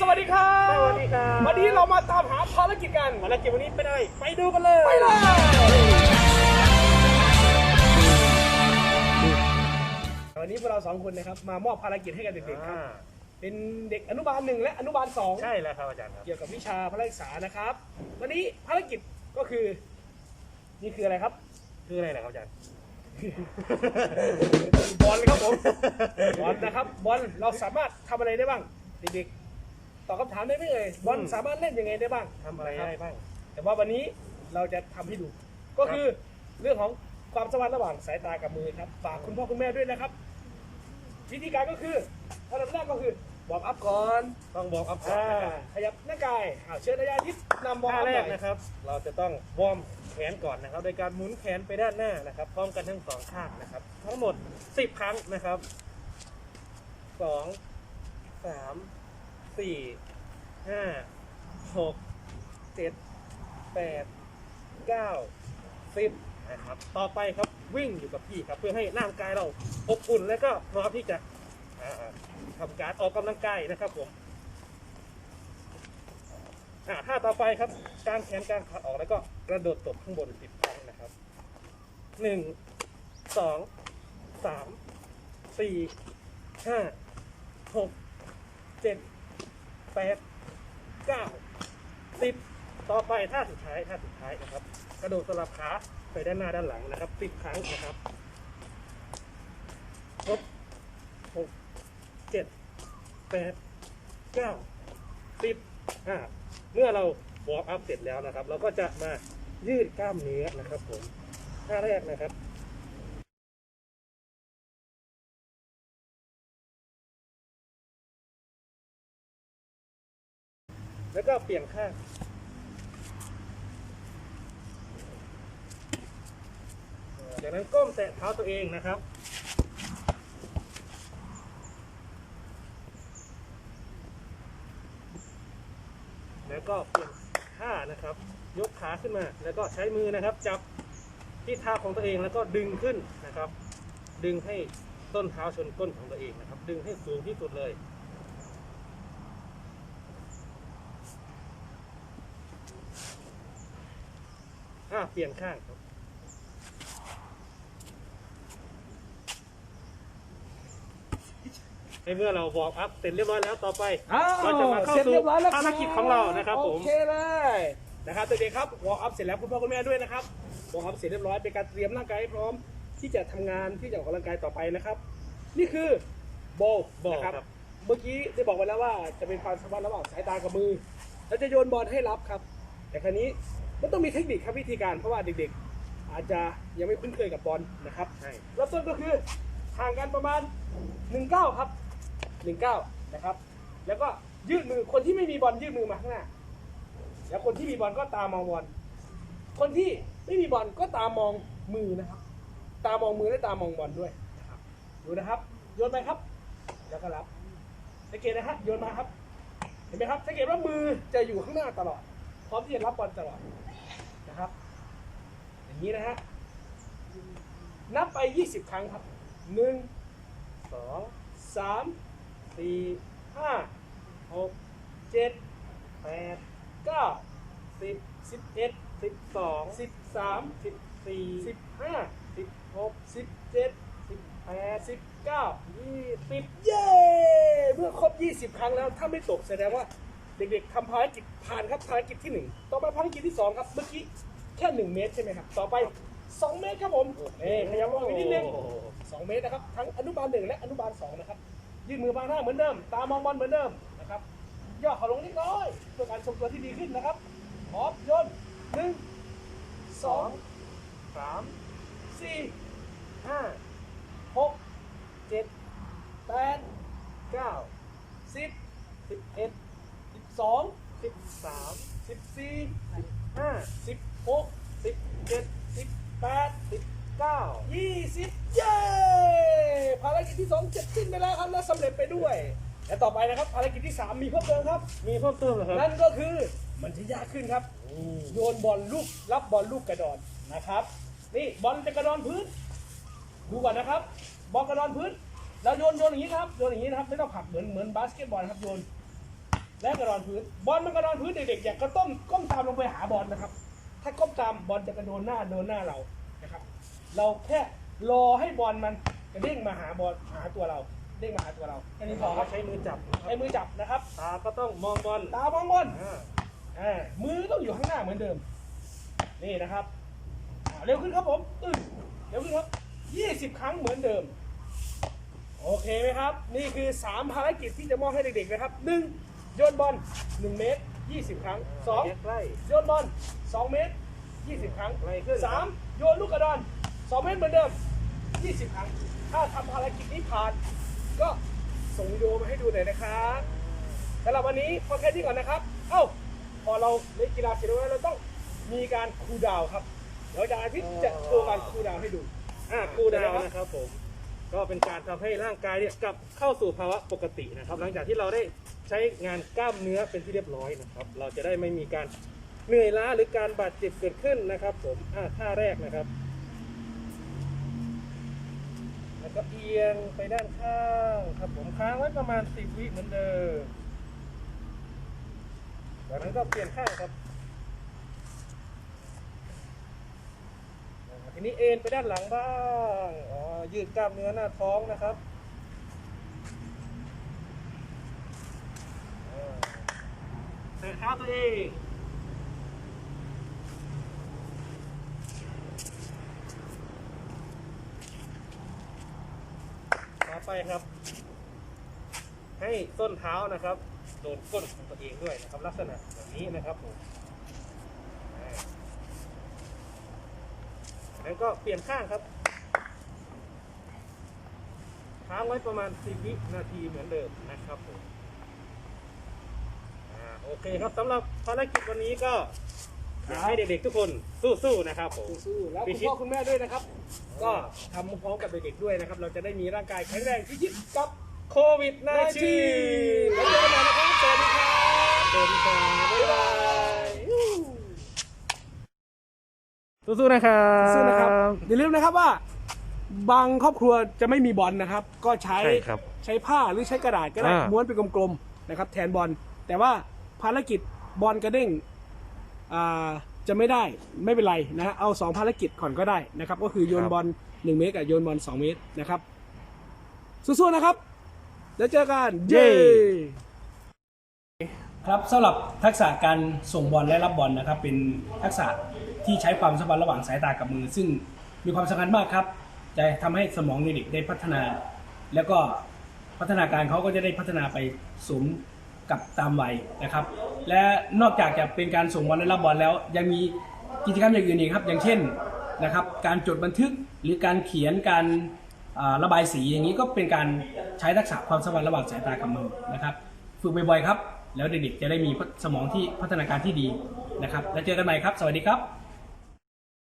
สวัสดีครับสวัสดีครับวันนี้เรามาตามหาภารกิจกันภารกิจวันนี้ไปได้ไปดูกันเลยไปเลยวันนี้พวกเราสองคนนะครับมามอบภารกิจให้กับเด็กๆครับอ่าเป็นเด็กอนุบาลหนึ่งและอนุบาลสองใช่แล้วครับอาจารย์ครับเกี่ยวกับวิชาพละศึกษานะครับ วันนี้ภารกิจก็คือ นี่คืออะไรครับ คืออะไรนะครับอาจารย์ บอลครับผมบอลนะครับบอลเราสามารถทำอะไรได้บ้างเด็กๆตอบคำถามได้ไหมเอ่ยบอลอืมสามารถเล่นยังไงได้บ้างทำอะไรได้บ้าง แต่ว่าวันนี้เราจะทำให้ดู ก็คือเรื่องของความสัมพันธ์ระหว่างสายตากับมือครับฝากคุณพ่อคุณแม่ด้วยนะครับ วิธีการก็คือขั้นตอนแรกก็คือวอร์มอัพก่อนต้องบอกอัพก่อนอ่านะครับขยับหน้ากายอ่าเชิญระยะทิศนำวอร์มท่าอัพแรหกน่อยนะครับ เราจะต้องวอร์ม แขนก่อนนะครับ โดยการหมุนแขนไปด้านหน้านะครับ พร้อมกันทั้งสองข้างนะครับ ทั้งหมด 10 ครั้งนะครับ 2 3 4 5 6 7 8 9 10นะครับ ต่อไปครับวิ่งอยู่กับที่ครับ เพื่อให้ร่างกายเราอบอุ่นและก็พร้อมที่จะทำการออกกำลังกายนะครับผม อ่าท่าต่อไปครับกางแขนกางขาออกแล้วก็กระโดดตบข้างบนสิบครั้งนะครับหนึ่งสองสามสี่ห้าหกเจ็ดแปดเก้าสิบต่อไปท่าสุดท้ายท่าสุดท้ายนะครับ กระโดดสลับขาไปด้านหน้าด้านหลังนะครับสิบครั้งนะครับครบหกเจ็ดแปดเก้าสิบ อ่าเมื่อเราวอร์มอัพเสร็จแล้วนะครับ เราก็จะมายืดกล้ามเนื้อนะครับผมท่าแรกนะครับแล้วก็เปลี่ยนข้าง จากนั้นก้มแตะเท้าตัวเองนะครับ แล้วก็เปลี่ยนท่านะครับ ยกขาขึ้นมา แล้วก็ใช้มือนะครับ จับที่เท้าของตัวเองแล้วก็ดึงขึ้นนะครับ ดึงให้ต้นเท้าชนก้นของตัวเองนะครับ ดึงให้สูงที่สุดเลย อ่าเปลี่ยนข้างครับ ในเมื่อเราวอร์มอัพเสร็จเรียบร้อยแล้วต่อไปอ้าวเราจะมาเข้าเสร็จสู่เรียบร้อยแล้วภารกิจของเรานะครับผม โอเคเลยนะครับเด็กๆครับวอร์มอัพเสร็จแล้วคุณพ่อคุณแม่ด้วยนะครับวอร์มอัพเสร็จเรียบร้อยเป็นการเตรียมร่างกายให้พร้อม ที่จะทำงานที่จะออกกำลังกายต่อไปนะครับ นี่คือโบว์บอลนะครับ ครับ เมื่อกี้ได้บอกไปแล้วว่าจะเป็นความสัมพันธ์ระหว่างสายตากับมือแล้วจะโยนบอลให้รับครับ แต่คราวนี้มันต้องมีเทคนิคครับวิธีการเพราะว่าเด็กๆ อาจจะยังไม่คุ้นเคยกับบอลนะครับ ใช่ เริ่มต้นก็คือห่างกันประมาณ1นึ่งเก้าครับ หนึ่งเก้านะครับ แล้วก็ยืดมือคนที่ไม่มีบอลยืดมือมาข้างหน้า แล้วคนที่มีบอลก็ตามองบอลคนที่ไม่มีบอลก็ตามองมือนะครับ ตามองมือและตามองบอลด้วยนะครับดูนะครับ โยนไปครับ แล้วก็รับสังเกตนะฮะโยนมาครับ เห็นไหมครับสังเกตว่ามือจะอยู่ข้างหน้าตลอด พร้อมที่จะรับบอลตลอดนะครับ อย่างนี้นะฮะนับไป 20 ครั้งครับ 1 2 3 สี่ห้าหกเจ็ดแปดเก้าสิบสิบเอ็ดสิบสองสิบสามสิบสี่สิบห้าสิบหกสิบเจ็ดสิบแปดสิบเก้ายี่สิบเย้เมื่อครบยี่สิบครั้งแล้วถ้าไม่ตกแสดงว่าเด็กๆทำภารกิจผ่านครับภารกิจที่หนึ่งต่อไปภารกิจที่สองครับเมื่อกี้แค่หนึ่งเมตรใช่ไหมครับ ต่อไปสองเมตรครับผมเอ้ขยับลงไปนิดนึงสองเมตรนะครับ ทั้งอนุบาลหนึ่งและอนุบาลสองนะครับ ยื่นมือบางหน้าเหมือนเดิม ตามองบอลเหมือนเดิมนะครับย่อเขาลงเล็กน้อยเพื่อการทรงตัวที่ดีขึ้นนะครับพร้อมโยนหนึ่งสองสามสี่ห้าหกเจ็ดแปดเก้าสิบสิบเอ็ดสิบสองสิบสามสิบสี่สิบห้าสิบหกสิบเจ็ดสิบแปดสิบเก้ายี่สิบเย้ภารกิจที่สอง เสร็จสิ้นไปแล้วครับและสำเร็จไปด้วยและต่อไปนะครับภารกิจที่สามมีเพิ่มเติมครับ มีเพิ่มเติมเหรอครับ นั่นก็คือมันจะยากขึ้นครับ โยนบอลลูกรับบอลลูกกระดอนนะครับ นี่บอลจะกระดอนพื้น ดูก่อนนะครับ บอลกระดอนพื้นเราโยนโยนอย่างนี้ครับ โยนอย่างนี้นะครับ ไม่ต้องผลักเหมือนเหมือนบาสเกตบอลครับโยน และกระดอนพื้น บอลมันกระดอนพื้นเด็กๆอย่ากระต้มก้มตามลงไปหาบอลนะครับ ถ้าก้มตามบอลจะกระโดนหน้าโดนหน้าเรา นะครับ เราแค่รอให้บอลมัน กระเด้งมาหาบอลหาตัวเรา เด้งมาหาตัวเราแค่นี้พอคเรารับใช้มือจับนะครับใช้มือจับนะครับ ตาก็ต้องมองบอลตามองบอลอ่าอ่ามือต้องอยู่ข้างหน้าเหมือนเดิม นี่นะครับอ่าเร็วขึ้นครับผมอึ้งเร็วขึ้นครับ20ครั้งเหมือนเดิม โอเคไหมครับ นี่คือ3ภารกิจที่จะมอบให้เด็กๆนะครับ 1. โยนบอล1เมตร20ครั้ง 2. ใกล้ โยนบอล2 เมตร 20 ครั้งไกลขึ้น 3. โยนลูกกระดอน 2 เมตรเหมือนเดิม 20 ครั้ง ถ้าทำภารกิจนี้ผ่าน ก็ส่งวิดีโอมาให้ดูหน่อยนะครับสำหรับวันนี้พอแค่นี้ก่อนนะครับ เอ้า พอเราเล่นกีฬาเสร็จแล้วเราต้องมีการคูลดาวน์ครับเดี๋ยวอาจารย์อาทิตย์จะโชว์การคูลดาวน์ให้ดูอ่าคูลดาวน์นะครับผม ก็เป็นการทำให้ร่างกายเนี่ยกลับเข้าสู่ภาวะปกตินะครับ หลังจากที่เราได้ใช้งานกล้ามเนื้อเป็นที่เรียบร้อยนะครับ เราจะได้ไม่มีการเหนื่อยล้าหรือการบาดเจ็บเกิดขึ้นนะครับ ผมอ่าท่าแรกนะครับ ก็เอียงไปด้านข้างครับผมค้างไว้ประมาณ 10 วิเหมือนเดิมจากนั้นก็เปลี่ยนข้างครับทีนี้เอ็นไปด้านหลังบ้างอ๋อยืดกล้ามเนื้อหน้าท้องนะครับอ่าเตะเท้าตัวเอง ไปครับ ให้ส้นเท้านะครับ โดนก้นของตัวเองด้วยนะครับ ลักษณะแบบนี้นะครับผมแล้วก็เปลี่ยนข้างครับค้างไว้ประมาณ 10 วินาทีเหมือนเดิมนะครับผมอโอเคครับสำหรับภารกิจวันนี้ก็ ให้เด็กๆทุกคนสู้ๆนะครับผมสู้ๆแล้วพิคุณชิตพ่อคุณแม่ด้วยนะครับ ก็ทำพร้อมกับเด็กๆด้วยนะครับ เราจะได้มีร่างกายแข็งแรงที่ยิบกับโควิดนาชี19 แล้วเจอกันใหม่นะครับสวัสดีครับสวัสดีครับบ๊ายบายสู้ๆนะครับสู้นะครับอย่าลืมนะครับว่า บางครอบครัวจะไม่มีบอลนะครับ ก็ใช้ใช่ครับใช้ผ้าหรือใช้กระดาษก็ได้อ่าม้วนเป็นกลมๆนะครับ แทนบอลแต่ว่าภารกิจบอลกระเด้งอ่า จะไม่ได้ไม่เป็นไรนะฮะเอาสองภารกิจก่อนก็ได้นะครับ ก็คือโยนบอล1 เมตรกับโยนบอล2 เมตรนะครับ สู้ๆนะครับ แล้วเจอกัน เย้ครับสำหรับทักษะการส่งบอลและรับบอลนะครับ เป็นทักษะที่ใช้ความสัมพันธ์ระหว่างสายตากับมือ ซึ่งมีความสำคัญมากครับ จะทำให้สมองในเด็กได้พัฒนา แล้วก็พัฒนาการเขาก็จะได้พัฒนาไปสมกับตามวัยนะครับ และนอกจากจะเป็นการส่งบอลและรับบอลแล้ว ยังมีกิจกรรมอย่างอื่นอีกครับ อย่างเช่นนะครับ การจดบันทึกหรือการเขียนการระบายสีอย่างนี้ก็เป็นการใช้ทักษะความสัมพันธ์ระหว่างสายตากับมือนะครับฝึกบ่อยๆครับ แล้วเด็กๆจะได้มีสมองที่พัฒนาการที่ดีนะครับ แล้วเจอกันใหม่ครับ สวัสดีครับ